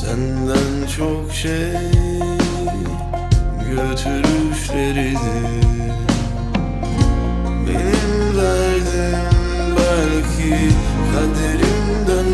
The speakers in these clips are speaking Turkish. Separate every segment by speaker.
Speaker 1: Senden çok şey götürüşleridi Benim derdim belki kaderimden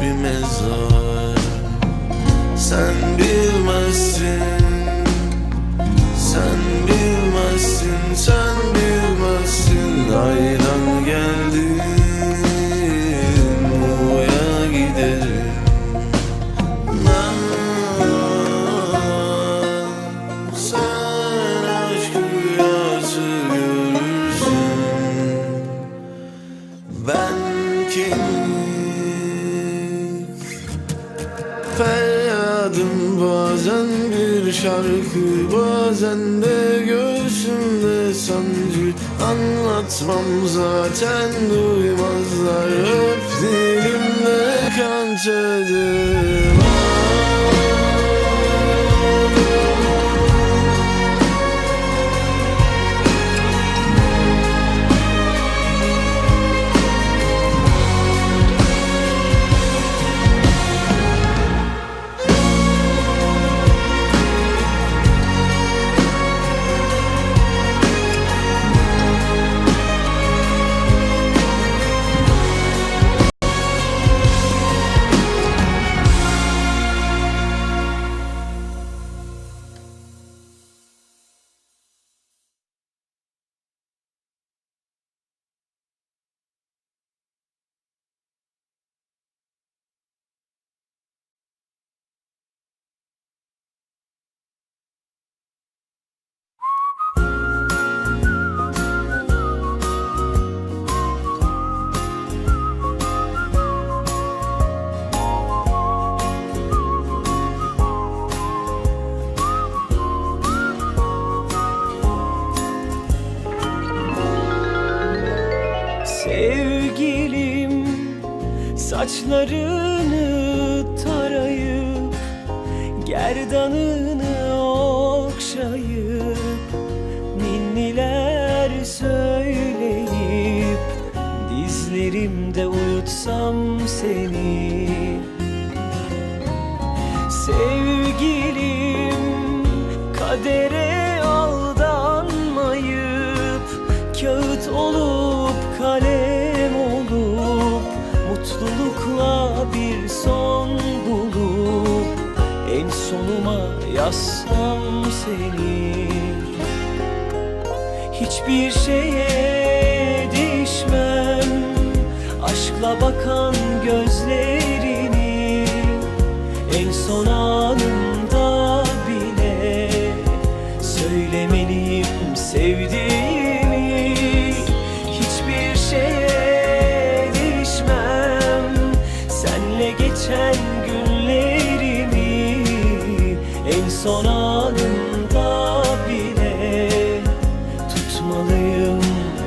Speaker 1: bir mezar. Sen bilmezsin Sen bilmezsin Sen bilmezsin. Aynen anlatmam zaten duymazlar. Öp dilimde kan
Speaker 2: çadır. saçları soluma yaslan seni. Hiçbir şeye değişmem Aşkla bakan gözlerini. En son anım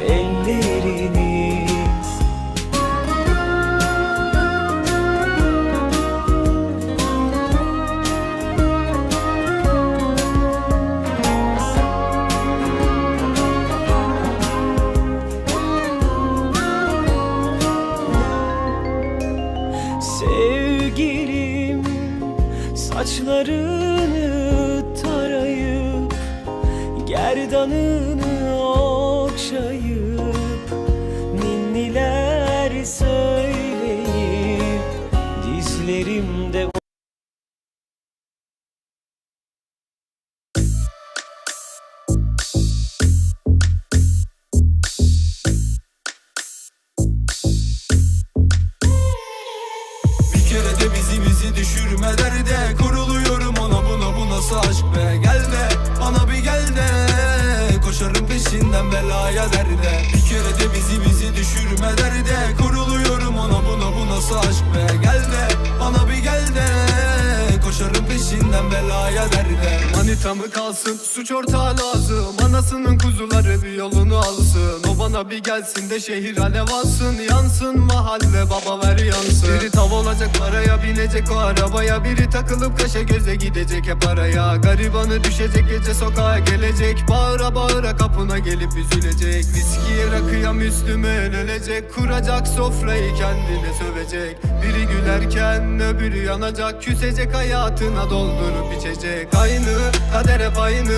Speaker 2: Ellerini. Sevgilim saçlarını tarayıp gerdanını söyleyip dizlerimde Bir kere de bizi bizi düşürme derde Kuruluyorum ona buna bu nasıl aşk
Speaker 3: be. Gel de bana bir gel de Koşarım peşinden belaya derde Bir kere de bizi bizi düşürme derde Kur buna bu Peşinden belaya derde
Speaker 4: Manita mı kalsın suç ortağı lazım. Anasının kuzuları bir yolunu alsın. O bana bir gelsin de şehir alev alsın. Yansın mahalle baba ver yansın. Biri tav olacak paraya binecek. O arabaya Biri takılıp kaşa göze gidecek. Hep araya Garibanı düşecek gece sokağa gelecek. Bağıra bağıra kapına gelip üzülecek. Viskiye rakıya Müslüme ölecek. Kuracak sofrayı kendine sövecek. Biri gülerken öbürü yanacak. Küsecek hayatına doldurup içecek Aynı kader hep aynı.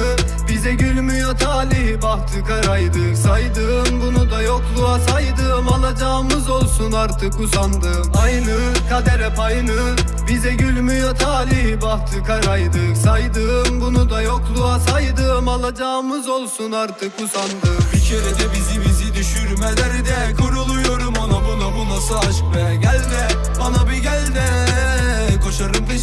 Speaker 4: Bize gülmüyor talih bahtı karaydık Saydım bunu da yokluğa saydım. Alacağımız olsun artık usandım. Aynı kader hep aynı. Bize gülmüyor talih bahtı karaydık Saydım bunu da yokluğa saydım. Alacağımız olsun artık usandım.
Speaker 3: Bir kere de bizi bizi düşürme derde Kuruluyorum ona. Buna bu nasıl aşk be? Gel de bana bir gel de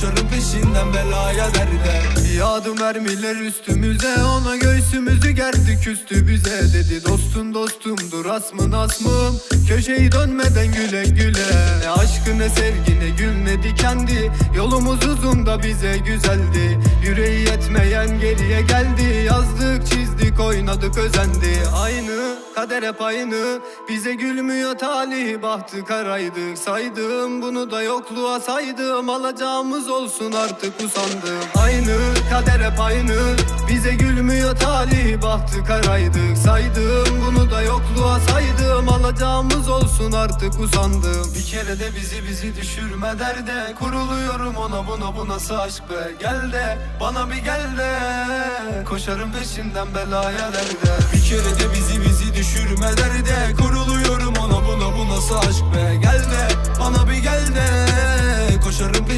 Speaker 3: Koşarım peşinden belaya derde.
Speaker 4: Yağdı mermiler üstümüze Ona göğsümüzü gerdi küstü bize Dedi. Dostun dostumdur asmın asmım Köşeyi dönmeden güle güle. Ne aşkı ne sevgi ne gül ne dikendi Yolumuz uzun da bize güzeldi. Yüreği yetmeyen geriye geldi. Yazdık çizdik oynadık özendi. Aynı kader hep aynı. Bize gülmüyor talih bahtı karaydık Saydım bunu da yokluğa saydım. Alacağımız olsun artık usandım. Aynı kader hep aynı. Bize gülmüyor talih bahtı karaydık Saydım bunu da yokluğa saydım. Alacağımız olsun artık usandım. Bir kere de bizi bizi düşürme derde. Kuruluyorum ona buna bu nasıl aşk be. Gel de bana bir gel de. Koşarım peşinden belaya derde.
Speaker 3: Bir kere de bizi bizi düşürme derde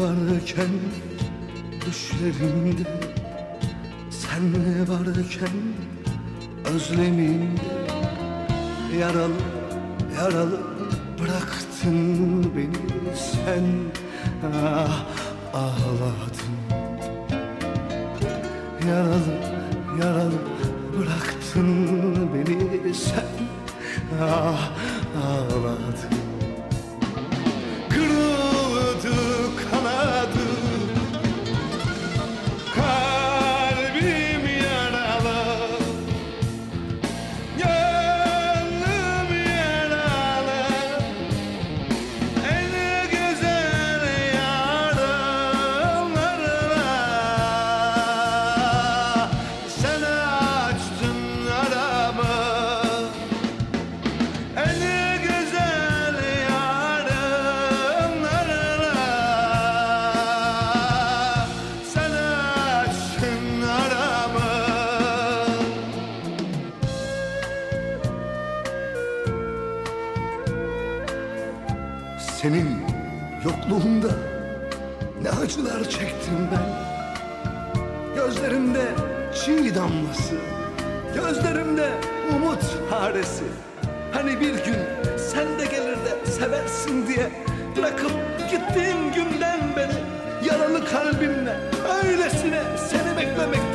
Speaker 5: varken düşlerimde Sen varken özlemimde Yaralı yaralı bıraktın beni sen ah, Ağladın. Yaralı yaralı bıraktın beni sen ah, Ağladın senin yokluğunda ne acılar çektim ben. Gözlerimde çiğ damlası, gözlerimde umut haresi. Hani bir gün sen de gelir de seversin diye bırakıp gittiğin günden beri yaralı kalbimle öylesine seni beklemek